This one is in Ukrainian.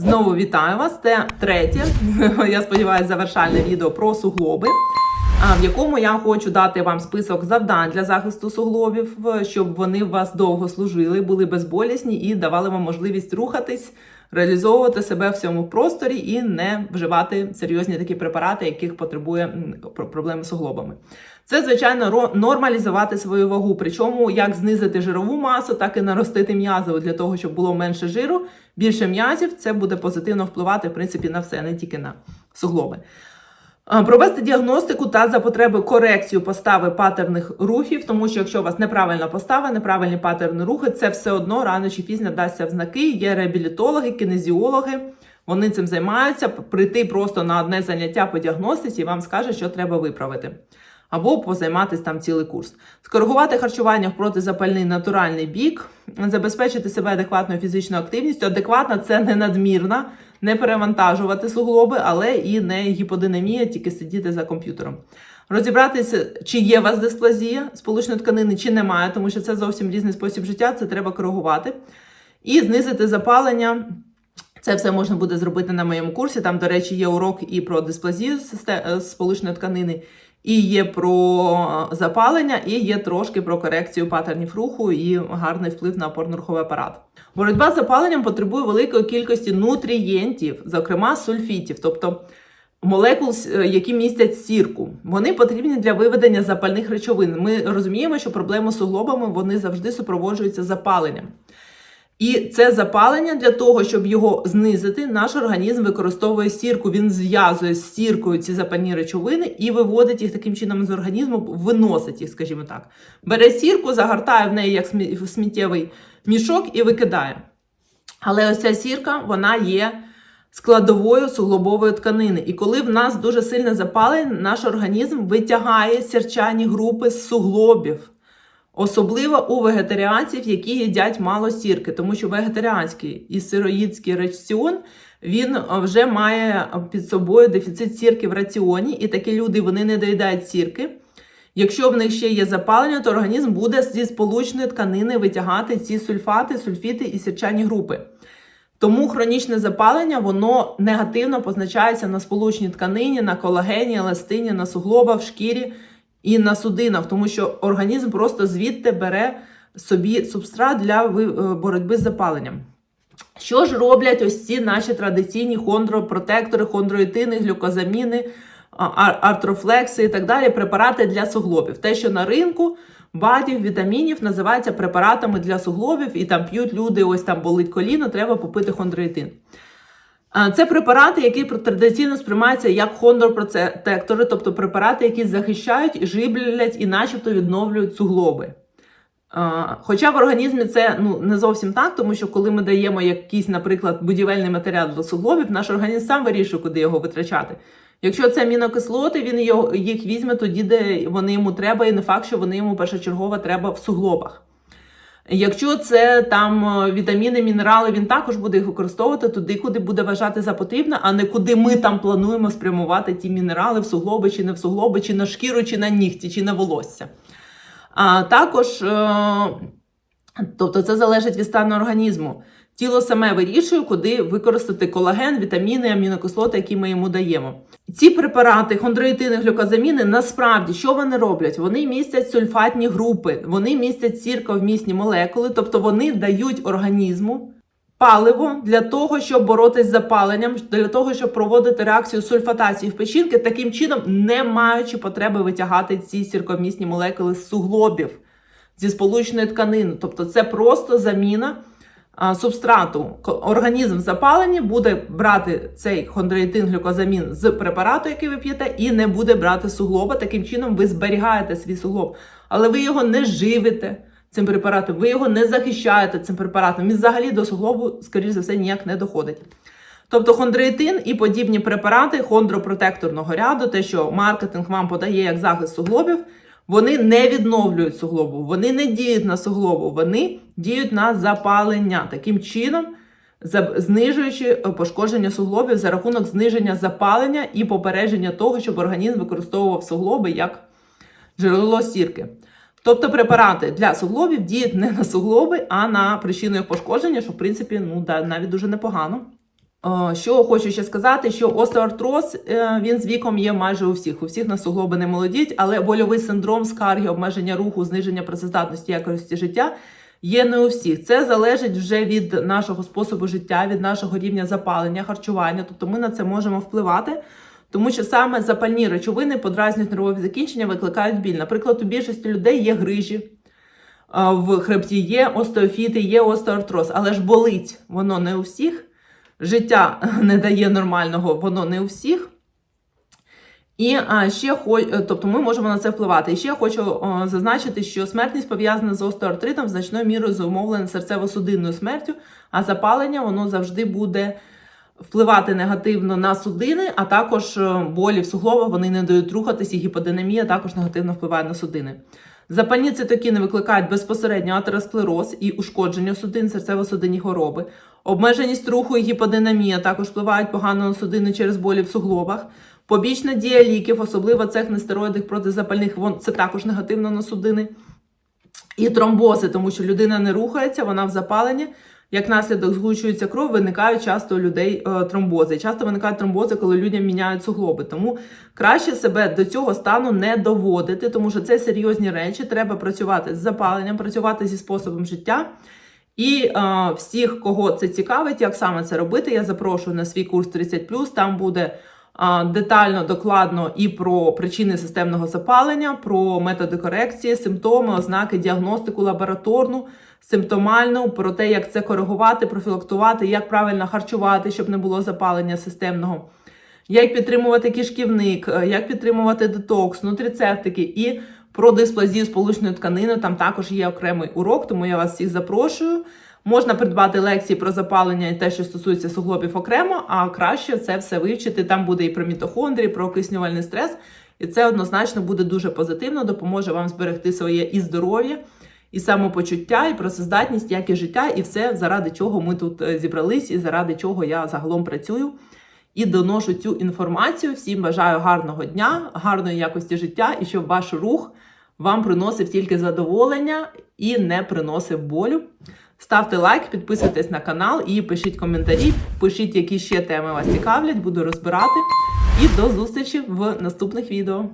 Знову вітаю вас. Це третє, я сподіваюся, завершальне відео про суглоби, в якому я хочу дати вам список завдань для захисту суглобів, щоб вони вас довго служили, були безболісні і давали вам можливість рухатись, реалізовувати себе в цьому просторі і не вживати серйозні такі препарати, яких потребує про- проблеми з суглобами. Це, звичайно, нормалізувати свою вагу. Причому як знизити жирову масу, так і наростити м'язову для того, щоб було менше жиру, більше м'язів. Це буде позитивно впливати в принципі на все, не тільки на суглоби. Провести діагностику та за потреби корекцію постави патерних рухів, тому що якщо у вас неправильна постава, неправильні патерни рухи, це все одно рано чи пізно дасться в знаки. Є реабілітологи, кінезіологи. Вони цим займаються. Прийти просто на одне заняття по діагностиці і вам скаже, що треба виправити. Або позайматися там цілий курс. Скоригувати харчування в протизапальний натуральний бік, забезпечити себе адекватною фізичною активністю. Адекватна це не надмірна, не перевантажувати суглоби, але і не гіподинамія, тільки сидіти за комп'ютером. Розібратися, чи є у вас дисплазія сполучної тканини, чи немає, тому що це зовсім різний спосіб життя, це треба коригувати. І знизити запалення. Це все можна буде зробити на моєму курсі. Там, до речі, є урок і про дисплазію е, сполучної тканини, і є про запалення, і є трошки про корекцію патернів руху і гарний вплив на опорно-руховий апарат. Боротьба з запаленням потребує великої кількості нутрієнтів, зокрема сульфітів, тобто молекул, е, які містять сірку. Вони потрібні для виведення запальних речовин. Ми розуміємо, що проблеми з суглобами вони завжди супроводжуються запаленням. І це запалення для того, щоб його знизити, наш організм використовує сірку. Він зв'язує з сіркою ці запальні речовини і виводить їх таким чином з організму, виносить їх, скажімо так. Бере сірку, загортає в неї як сміттєвий мішок і викидає. Але ось ця сірка, вона є складовою суглобової тканини. І коли в нас дуже сильне запалення, наш організм витягає сірчані групи з суглобів. Особливо у вегетаріанців, які їдять мало сірки, тому що вегетаріанський і сироїдський раціон він е, вже має під собою дефіцит сірки в раціоні, і такі люди вони не доїдають сірки. Якщо в них ще є запалення, то організм буде зі сполучної тканини витягати ці сульфати, сульфіти і сірчані групи. Тому хронічне запалення воно негативно позначається на сполучній тканині, на колагені, еластині, на суглобах, в шкірі і на судинах, тому що організм просто звідти бере собі субстрат для е, боротьби з запаленням. Що ж роблять ось ці наші традиційні хондропротектори, хондроїтини, глюкозаміни, артрофлекси і так далі, препарати для суглобів. Те, що на ринку бадів, вітамінів називається препаратами для суглобів, і там п'ють люди, ось там болить коліно, треба попити хондроїтин. А, Це препарати, які традиційно сприймаються як хондропротектори, тобто препарати, які захищають, живлять і начебто відновлюють суглоби. Хоча в організмі це ну, не зовсім так, тому що коли ми даємо якийсь, наприклад, будівельний матеріал для суглобів, наш організм сам вирішує, куди його витрачати. Якщо це амінокислоти, він їх візьме тоді, де вони йому треба, і не факт, що вони йому першочергово треба в суглобах. Якщо це там е, вітаміни, мінерали, він також буде їх використовувати туди, куди буде вважати за потрібне, а не куди ми там плануємо спрямувати ті мінерали в суглоби, чи не в суглоби, чи на шкіру, чи на нігті, чи на волосся. А також, е, тобто це залежить від стану організму. Тіло саме вирішує, куди використати колаген, вітаміни, амінокислоти, які ми йому даємо. Ці препарати, хондроїтини, глюкозаміни, насправді що вони роблять? Вони містять сульфатні групи, вони містять сірковмісні молекули, тобто вони дають організму паливо для того, щоб боротись з запаленням, для того, щоб проводити реакцію сульфатації в печінки, таким чином, не маючи потреби витягати ці сірковмісні молекули з суглобів зі сполучної тканини. Тобто це просто заміна субстрату. Організм в запаленні буде брати цей хондроїтин глюкозамін з препарату, який ви п'єте, і не буде брати суглоба. Таким чином ви зберігаєте свій суглоб, але ви його не живите цим препаратом, ви його не захищаєте цим препаратом. Він взагалі до суглобу, скоріш за все, ніяк не доходить. Тобто хондроїтин і подібні препарати хондропротекторного ряду, те, що маркетинг вам подає як захист суглобів, вони не відновлюють суглобу, вони не діють на суглобу, вони діють на запалення. Таким чином, знижуючи е, пошкодження суглобів за рахунок зниження запалення і попередження того, щоб організм використовував суглоби як джерело сірки. Тобто препарати для суглобів діють не на суглоби, а на причину їх пошкодження, що в принципі ну навіть дуже непогано. Е, Що хочу ще сказати, що остеоартроз е, він з віком є майже у всіх. У всіх на суглоби не молодіть, але больовий синдром, скарги, обмеження руху, зниження працездатності якості життя є не у всіх. Це залежить вже від нашого способу життя, від нашого рівня запалення, харчування. Тобто ми на це можемо впливати. Тому що саме запальні речовини подразнюють нервові закінчення, викликають біль. Наприклад, у більшості людей є грижі, в хребті є остеофіти, є остеоартроз, але ж болить воно не у всіх. Життя не дає нормального, воно не у всіх. І ще е, тобто ми можемо на це впливати. І ще хочу о, зазначити, що смертність пов'язана з остеоартритом значною мірою зумовлена серцево-судинною смертю, а запалення воно завжди буде впливати негативно на судини, а також е, болі в суглобах вони не дають рухатись, і гіподинамія також негативно впливає на судини. Запальні цитокіни викликають безпосередньо атеросклероз і ушкодження судин, серцево-судинні хвороби. Обмеженість руху і гіподинамія також впливають погано на судини через болі в суглобах. Побічна дія ліків, особливо цих нестероїдних протизапальних, це також негативно на судини. І тромбози, тому що людина не рухається, вона в запаленні. Як наслідок згущується кров, виникають часто у людей е, тромбози. Часто виникають тромбози, коли людям міняють суглоби. Тому краще себе до цього стану не доводити, тому що це серйозні речі. Треба працювати з запаленням, працювати зі способом життя. І е, всіх, кого це цікавить, як саме це робити, я запрошую на свій курс 30+. Там буде детально, докладно і про причини системного запалення, про методи корекції, симптоми, ознаки, діагностику лабораторну, симптомальну, про те, як це коригувати, профілактувати, як правильно харчувати, щоб не було запалення системного. Як підтримувати кишківник, е, як підтримувати детокс, нутрицептики і про дисплазію сполучної тканини. Там також є окремий урок, тому я вас всіх запрошую. Можна придбати лекції про запалення і те, що стосується суглобів окремо, а краще це все вивчити. Там буде і про мітохондрії, про окиснювальний стрес. І це однозначно буде дуже позитивно, допоможе вам зберегти своє і здоров'я, і самопочуття, і працездатність, як і життя, і все, заради чого ми тут е, зібрались, і заради чого я загалом працюю і доношу цю інформацію. Всім бажаю гарного дня, гарної якості життя, і щоб ваш рух вам приносив тільки задоволення і не приносив болю. Ставте лайк, підписуйтесь на канал і пишіть коментарі, пишіть, які ще теми вас цікавлять, буду розбирати. І до зустрічі в наступних відео.